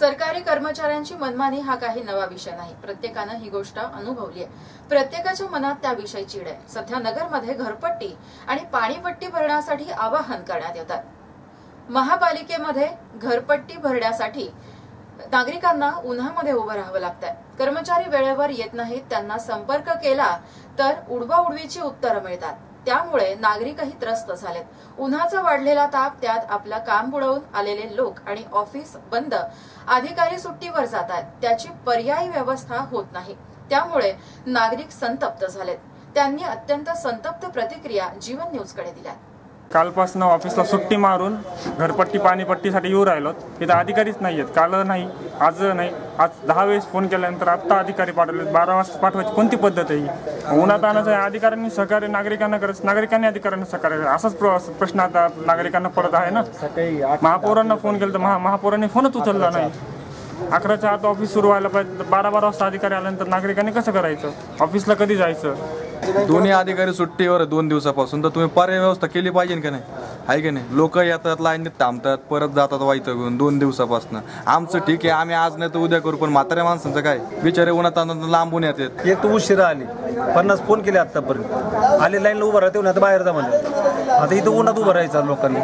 सरकारी कर्मचाऱ्यांची मनमानी हा काही नवा विषय नाही. प्रत्येकानं ही गोष्ट अनुभवली आहे प्रत्येकाच्या मनात त्याविषयी चीड आहे. सध्या नगरमध्ये घरपट्टी आणि पाणीपट्टी भरण्यासाठी आवाहन करण्यात येतात महापालिकेमध्ये घरपट्टी भरण्यासाठी नागरिकांना उन्हामध्ये उभं राहावं लागतंय. कर्मचारी वेळेवर येत नाहीत त्यांना संपर्क केला तर उडवाउडवीची उत्तरं मिळतात. त्यामुळे नागरिकही त्रस्त झालेत. उन्हाचा वाढलेला ताप त्यात आपलं काम बुडवून आलेले लोक आणि ऑफिस बंद अधिकारी सुट्टीवर जात आहेत त्याची पर्यायी व्यवस्था होत नाही. त्यामुळे नागरिक संतप्त झालेत. त्यांनी अत्यंत संतप्त प्रतिक्रिया जीवन न्यूजकडे दिल्या कालपासून ऑफिसला सुट्टी मारून घरपट्टी पाणीपट्टीसाठी येऊ राहिलो इथं अधिकारीच नाही आहेत काल नाही आज नाही. आज दहा वेळेस फोन केल्यानंतर आत्ता अधिकारी पाठवले बारा वाजता पाठवायची कोणती पद्धत आहे ही? उन्हात आणायचं आहे अधिकाऱ्यांनी सहकार्य नागरिकांना करायचं नागरिकांनी अधिकाऱ्यांना सहकार्य करायचं. असाच प्र- प्रश्न आता नागरिकांना पडत आहे ना? महापौरांना फोन केला तर महा महापौरांनी फोनच उचलला नाही. अकराच्या आत ऑफिस सुरू व्हायला पाहिजे. बारा बारा वाजता अधिकारी आल्यानंतर नागरिकांनी कसं करायचं? ऑफिसला कधी जायचं? दोन्ही अधिकारी सुट्टीवर आहे दोन दिवसापासून. तर तुम्ही पर्याय व्यवस्था केली पाहिजे का नाही? आहे की नाही? लोक येतात लाईनीत थांबतात परत जातात वाईट घेऊन दोन दिवसापासून. आमचं ठीक आहे आम्ही आज नाही तर उद्या करू पण म्हाताऱ्या माणसांचं काय? बिचारे उन्हात लांबून येतात. एक तर उशिरा आली. पन्नास फोन केले आतापर्यंत आले लाईनला उभं राहते उन्हात बाहेर जा म्हणजे आता इथं उन्हात उभं राहायचं लोकांनी.